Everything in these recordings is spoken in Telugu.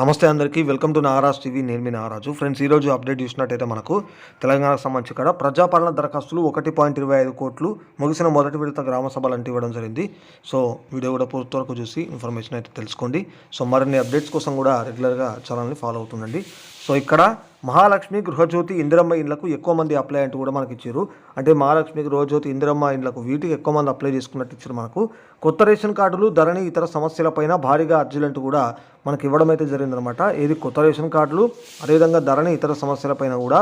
నమస్తే అందరికీ వెల్కమ్ టు నాగరాజ్ టీవీ. నేను మీ నాగరాజు. ఫ్రెండ్స్ ఈరోజు అప్డేట్ చూసినట్టయితే మనకు తెలంగాణకు సంబంధించి ఇక్కడ ప్రజాపాలన దరఖాస్తులు ఒకటి పాయింట్ ఇరవై ఐదు కోట్లు ముగిసిన మొదటి విడత గ్రామ సభలు అంటే ఇవ్వడం జరిగింది. సో వీడియో కూడా పూర్తి వరకు చూసి ఇన్ఫర్మేషన్ అయితే తెలుసుకోండి. సో మరిన్ని అప్డేట్స్ కోసం కూడా రెగ్యులర్గా ఛానల్ని ఫాలో అవుతుండండి. సో ఇక్కడ మహాలక్ష్మి గృహజ్యోతి ఇందిరమ్మ ఇండ్లకు ఎక్కువ మంది అప్లై అంటూ కూడా మనకి ఇచ్చారు. అంటే మహాలక్ష్మి గృహజ్యోతి ఇందిరమ్మ ఇండ్లకు వీటికి ఎక్కువ మంది అప్లై చేసుకున్నట్టు ఇచ్చారు మనకు. కొత్త రేషన్ కార్డులు ధరణి ఇతర సమస్యలపైన భారీగా అర్జీలంటూ కూడా మనకి ఇవ్వడం అయితే జరిగిందనమాట ఏది కొత్త రేషన్ కార్డులు అదేవిధంగా ధరణి ఇతర సమస్యలపైన కూడా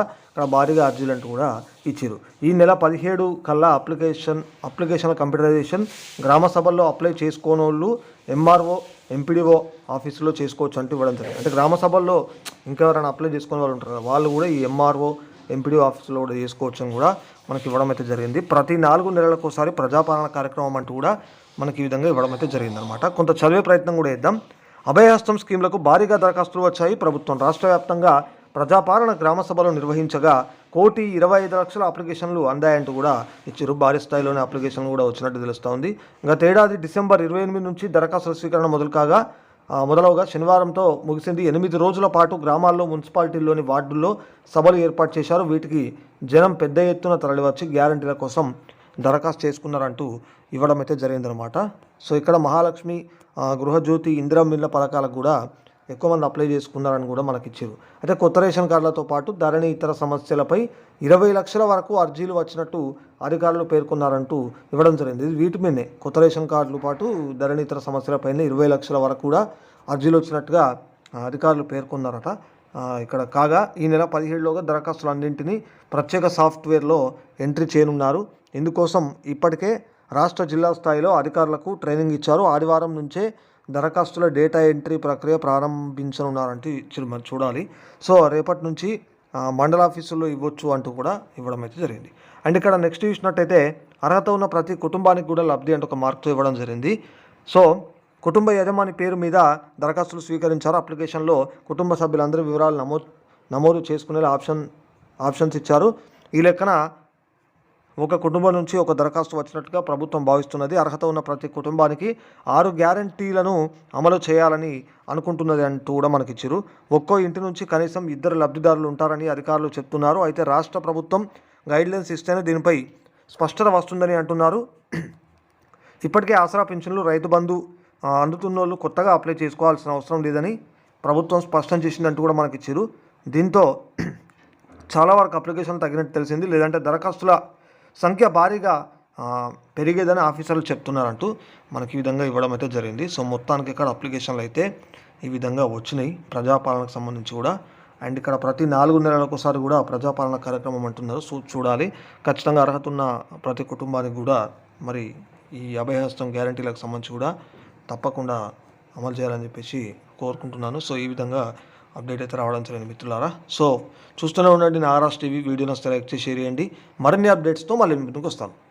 భారీగా అర్జీలంటూ కూడా ఇచ్చారు. ఈ నెల పదిహేడు కల్లా అప్లికేషన్ అప్లికేషన్ కంప్యూటరైజేషన్ గ్రామ సభల్లో అప్లై చేసుకోని వాళ్ళు ఎంఆర్ఓ ఎంపీడీఓ ఆఫీసులో చేసుకోవచ్చు అంటూ ఇవ్వడం జరిగింది. అంటే గ్రామ సభల్లో ఇంకెవరైనా అప్లై చేసుకునే వాళ్ళు ఉంటారు కదా వాళ్ళు కూడా ఈ ఎంఆర్ఓ ఎంపీడీ ఆఫీసులో కూడా చేసుకోవచ్చు అని కూడా మనకి ఇవ్వడం అయితే జరిగింది. ప్రతి నాలుగు నెలలకు ఒకసారి ప్రజాపాలన కార్యక్రమం అంటూ కూడా మనకి ఈ విధంగా ఇవ్వడం అయితే జరిగిందనమాట కొంత చదివే ప్రయత్నం కూడా చేద్దాం. అభయహస్తం స్కీమ్లకు భారీగా దరఖాస్తులు వచ్చాయి. ప్రభుత్వం రాష్ట్ర వ్యాప్తంగా ప్రజాపాలన గ్రామ సభలు నిర్వహించగా కోటి ఇరవై ఐదు లక్షల అప్లికేషన్లు అందాయంటూ కూడా ఇచ్చారు. భారీ స్థాయిలోనే అప్లికేషన్లు కూడా వచ్చినట్టు తెలుస్తోంది. గతేడాది డిసెంబర్ ఇరవై ఎనిమిది నుంచి దరఖాస్తుల స్వీకరణ మొదలు కాగా మొదలవగా శనివారంతో ముగిసింది. ఎనిమిది రోజుల పాటు గ్రామాల్లో మున్సిపాలిటీల్లోని వార్డుల్లో సభలు ఏర్పాటు చేశారు. వీటికి జనం పెద్ద ఎత్తున తరలివచ్చి గ్యారంటీల కోసం దరఖాస్తు చేసుకున్నారంటూ ఇవ్వడం అయితే జరిగిందనమాట సో ఇక్కడ మహాలక్ష్మి గృహజ్యోతి ఇందిరా మిల్ల పథకాలకు కూడా ఎక్కువ మంది అప్లై చేసుకున్నారని కూడా మనకి ఇచ్చారు అయితే కొత్త రేషన్ కార్డులతో పాటు ధరణి ఇతర సమస్యలపై ఇరవై లక్షల వరకు అర్జీలు వచ్చినట్టు అధికారులు పేర్కొన్నారంటూ ఇవ్వడం జరిగింది. ఇది వీటి మీదనే. కొత్త రేషన్ కార్డులు పాటు ధరణి ఇతర సమస్యలపైన ఇరవై లక్షల వరకు కూడా అర్జీలు వచ్చినట్టుగా అధికారులు పేర్కొన్నారట. ఇక్కడ కాగా ఈ నెల పదిహేడులోగా దరఖాస్తులు అన్నింటినీ ప్రత్యేక సాఫ్ట్వేర్లో ఎంట్రీ చేయనున్నారు. ఇందుకోసం ఇప్పటికే రాష్ట్ర జిల్లా స్థాయిలో అధికారులకు ట్రైనింగ్ ఇచ్చారు. ఆదివారం నుంచే దరఖాస్తుల డేటా ఎంట్రీ ప్రక్రియ ప్రారంభించనున్నారంటూ మరి చూడాలి. సో రేపటి నుంచి మండల ఆఫీసుల్లో ఇవ్వచ్చు అంటూ కూడా ఇవ్వడం అయితే జరిగింది. అండ్ ఇక్కడ నెక్స్ట్ చూసినట్టయితే అర్హత ఉన్న ప్రతి కుటుంబానికి కూడా లబ్ధి అంటే ఒక మార్క్తో ఇవ్వడం జరిగింది. సో కుటుంబ యజమాని పేరు మీద దరఖాస్తులు స్వీకరించారు. అప్లికేషన్లో కుటుంబ సభ్యులందరి వివరాలు నమోదు నమోదు చేసుకునేలా ఆప్షన్ ఆప్షన్స్ ఇచ్చారు. ఈ లెక్కన ఒక కుటుంబం నుంచి ఒక దరఖాస్తు వచ్చినట్టుగా ప్రభుత్వం భావిస్తున్నది. అర్హత ఉన్న ప్రతి కుటుంబానికి ఆరు గ్యారంటీలను అమలు చేయాలని అనుకుంటున్నది అంటూ కూడా మనకి ఇచ్చారు ఒక్కో ఇంటి నుంచి కనీసం ఇద్దరు లబ్ధిదారులు ఉంటారని అధికారులు చెప్తున్నారు. అయితే రాష్ట్ర ప్రభుత్వం గైడ్లైన్స్ ఇస్తేనే దీనిపై స్పష్టత వస్తుందని అంటున్నారు. ఇప్పటికే ఆసరా పింఛన్లు రైతు బంధు అందుతున్న వాళ్ళు కొత్తగా అప్లై చేసుకోవాల్సిన అవసరం లేదని ప్రభుత్వం స్పష్టం చేసిందంటూ కూడా మనకి ఇచ్చారు దీంతో చాలా వరకు అప్లికేషన్ తగినట్టు తెలిసింది. లేదంటే దరఖాస్తుల సంఖ్య భారీగా పెరిగేదని ఆఫీసర్లు చెప్తున్నారంటూ మనకి ఈ విధంగా ఇవ్వడం అయితే జరిగింది. సో మొత్తానికి ఇక్కడ అప్లికేషన్లు అయితే ఈ విధంగా వచ్చినాయి. ప్రజాపాలనకు సంబంధించి కూడా. అండ్ ఇక్కడ ప్రతి నాలుగు నెలలకోసారి ఒకసారి కూడా ప్రజాపాలన కార్యక్రమం అంటున్నారు. సో చూడాలి. ఖచ్చితంగా అర్హత ఉన్న ప్రతి కుటుంబానికి కూడా మరి ఈ అభయహస్తం గ్యారంటీలకు సంబంధించి కూడా తప్పకుండా అమలు చేయాలని చెప్పేసి కోరుకుంటున్నాను. సో ఈ విధంగా అప్డేట్ అయితే రావడం జరిగింది మిత్రులారా. సో చూస్తూనే ఉండండి నారాజ్ టీవీ. వీడియో నస్తే లైక్ చేసి షేర్ చేయండి. మరిన్ని అప్డేట్స్తో మళ్ళీ మీ ముందుకు వస్తాను.